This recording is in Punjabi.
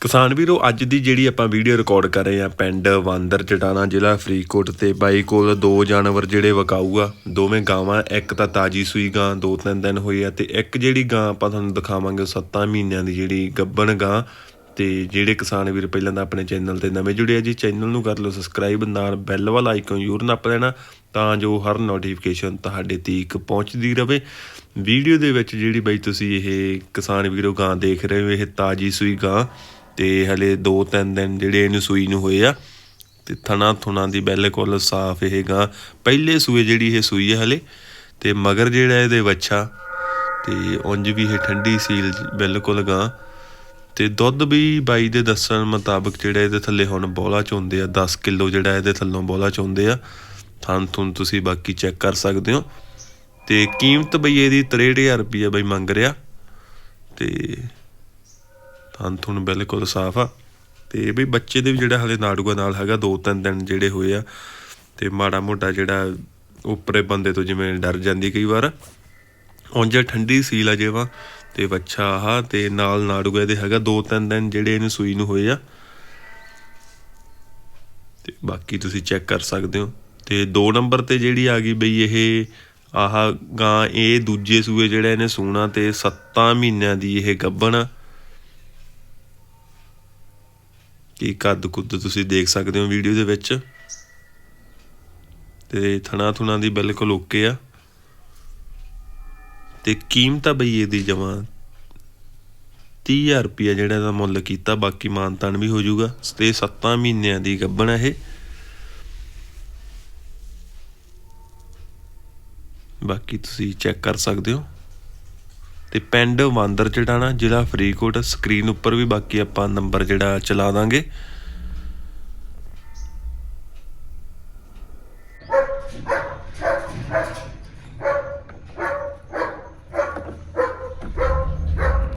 ਕਿਸਾਨ ਵੀਰੋ, ਅੱਜ ਦੀ ਜਿਹੜੀ ਆਪਾਂ ਵੀਡੀਓ ਰਿਕਾਰਡ ਕਰ ਰਹੇ ਆ ਪਿੰਡ ਵਾਂਦਰ ਚਟਾਣਾ ਜ਼ਿਲ੍ਹਾ ਫਰੀਦਕੋਟ ਤੇ ਬਾਈ ਕੋਲ ਦੋ ਜਾਨਵਰ ਜਿਹੜੇ ਵਕਾਊ ਆ ਦੋਵੇਂ ਗਾਵਾਂ, ਇੱਕ ਤਾਂ ਤਾਜੀ ਸੂਈ ਗਾਂ, ਦੋ ਤਿੰਨ ਦਿਨ ਹੋਈ ਆ ਤੇ ਇੱਕ ਜਿਹੜੀ ਗਾਂ ਆਪਾਂ ਤੁਹਾਨੂੰ ਦਿਖਾਵਾਂਗੇ 7 ਮਹੀਨਿਆਂ ਦੀ ਜਿਹੜੀ ਗੱਬਣ ਗਾਂ ਤੇ ਜਿਹੜੇ ਕਿਸਾਨ ਵੀਰ ਪਹਿਲਾਂ ਤਾਂ ਆਪਣੇ ਚੈਨਲ ਤੇ ਨਵੇਂ ਜੁੜੇ ਆ ਜੀ, ਚੈਨਲ ਨੂੰ ਕਰ ਲਓ ਸਬਸਕ੍ਰਾਈਬ ਨਾਲ ਬੈਲ ਵਾਲਾ ਆਈਕਨ ਜ਼ਰੂਰ ਨੱਪ ਲੈਣਾ ਤਾਂ ਜੋ ਹਰ ਨੋਟੀਫਿਕੇਸ਼ਨ ਤੁਹਾਡੇ ਤੀਕ ਪਹੁੰਚਦੀ ਰਹੇ ਵੀਡੀਓ ਦੇ ਵਿੱਚ ਜਿਹੜੀ ਬਈ ਤੁਸੀਂ ਇਹ ਕਿਸਾਨ ਵੀਰੋ ਗਾਂ ਦੇਖ ਰਹੇ ਹੋ, ਇਹ ਤਾਜੀ ਸੂਈ ਗਾਂ ਤੇ ਹਲੇ 2-3 ਦਿਨ ਜਿਹੜੇ ਇਹਨੂੰ ਸੂਈ ਨੂੰ ਹੋਏ ਆ, ਤੇ ਥਣਾ ਥੁਣਾ ਦੀ ਬਿਲਕੁਲ ਸਾਫ਼ ਇਹ ਗਾਂ, ਪਹਿਲੇ ਸੂਏ ਜਿਹੜੀ ਇਹ ਸੂਈ ਹੈ ਹਲੇ, ਤੇ ਮਗਰ ਜਿਹੜਾ ਇਹਦੇ ਵੱਛਾ, ਤੇ ਉਂਝ ਵੀ ਇਹ ਠੰਡੀ ਸੀਲ ਬਿਲਕੁਲ ਗਾਂ, ਤੇ ਦੁੱਧ ਵੀ ਬਾਈ ਦੇ ਦੱਸਣ ਮੁਤਾਬਕ ਜਿਹੜਾ ਇਹਦੇ ਥੱਲੇ ਹੁਣ ਬੋਲਾ ਚੋਂਦੇ ਆ 10 ਕਿਲੋ ਜਿਹੜਾ ਇਹਦੇ ਥੱਲੋਂ ਬੋਲਾ ਚੋਂਦੇ ਆ, ਥਣ ਥੁਣ ਤੁਸੀਂ ਬਾਕੀ ਚੈੱਕ ਕਰ ਸਕਦੇ ਹੋ, ਤੇ ਕੀਮਤ ਬਈ ਇਹਦੀ 63000 ਰੁਪਏ ਬਈ ਮੰਗ ਰਿਹਾ, ਤੇ ਅੰਤ ਹੁਣ ਬਿਲਕੁਲ ਸਾਫ਼ ਆ। ਤੇ ਬਈ ਬੱਚੇ ਦੇ ਵੀ ਜਿਹੜਾ ਹਲੇ ਨਾੜੂਆ ਨਾਲ ਹੈਗਾ, ਦੋ ਤਿੰਨ ਦਿਨ ਜਿਹੜੇ ਹੋਏ ਆ, ਤੇ ਮਾੜਾ ਮੋਟਾ ਜਿਹੜਾ ਉੱਪਰੇ ਬੰਦੇ ਤੋਂ ਜਿਵੇਂ ਡਰ ਜਾਂਦੀ ਕਈ ਵਾਰ। ਉਂਝ ਠੰਡੀ ਸੀਲ ਆ ਜੇਵਾ, ਤੇ ਬੱਚਾ ਆਹ, ਤੇ ਨਾਲ ਨਾੜੂਆ ਦੇ ਹੈਗਾ, ਦੋ ਤਿੰਨ ਦਿਨ ਜਿਹੜੇ ਇਹਨੂੰ ਸੂਈ ਨੂੰ ਹੋਏ ਆ। ਤੇ ਬਾਕੀ ਤੁਸੀਂ ਚੈੱਕ ਕਰ ਸਕਦੇ ਹੋ। ਤੇ 2 ਨੰਬਰ ਤੇ ਜਿਹੜੀ ਆ ਗਈ ਬਈ ਇਹ ਆਹ ਗਾਂ, ਇਹ ਦੂਜੇ ਸੂਏ ਜਿਹੜਾ ਇਹਨੇ ਸੂਣਾ ਤੇ 7 ਮਹੀਨਿਆਂ ਦੀ ਇਹ ਗੱਭਣ ਆ ਕੀ ਕੱਦ ਕੁੱਦ ਤੁਸੀਂ ਦੇਖ ਸਕਦੇ ਹੋ ਵੀਡੀਓ ਦੇ ਵਿੱਚ। ਤੇ ਥਣਾ ਥੁਣਾ ਦੀ ਬਿਲਕੁਲ ਓਕੇ ਆ। ਤੇ ਕੀਮਤ ਆ ਬਈ ਇਹਦੀ ਜਮਾ 30000 ਰੁਪਿਆ ਜਿਹੜਾ ਇਹਦਾ ਮੁੱਲ ਕੀਤਾ, ਬਾਕੀ ਮਾਨਤਾਨ ਵੀ ਹੋ ਜਾਊਗਾ। ਤੇ 7 ਮਹੀਨਿਆਂ ਦੀ ਗੱਭਣ ਇਹ। ਬਾਕੀ ਤੁਸੀਂ ਚੈੱਕ ਕਰ ਸਕਦੇ ਹੋ। ਅਤੇ ਪਿੰਡ ਵਾਂਦਰ ਚੜਾਣਾ ਜ਼ਿਲ੍ਹਾ ਫਰੀਦਕੋਟ, ਸਕਰੀਨ ਉੱਪਰ ਵੀ ਬਾਕੀ ਆਪਾਂ ਨੰਬਰ ਜਿਹੜਾ ਚਲਾ ਦਾਂਗੇ।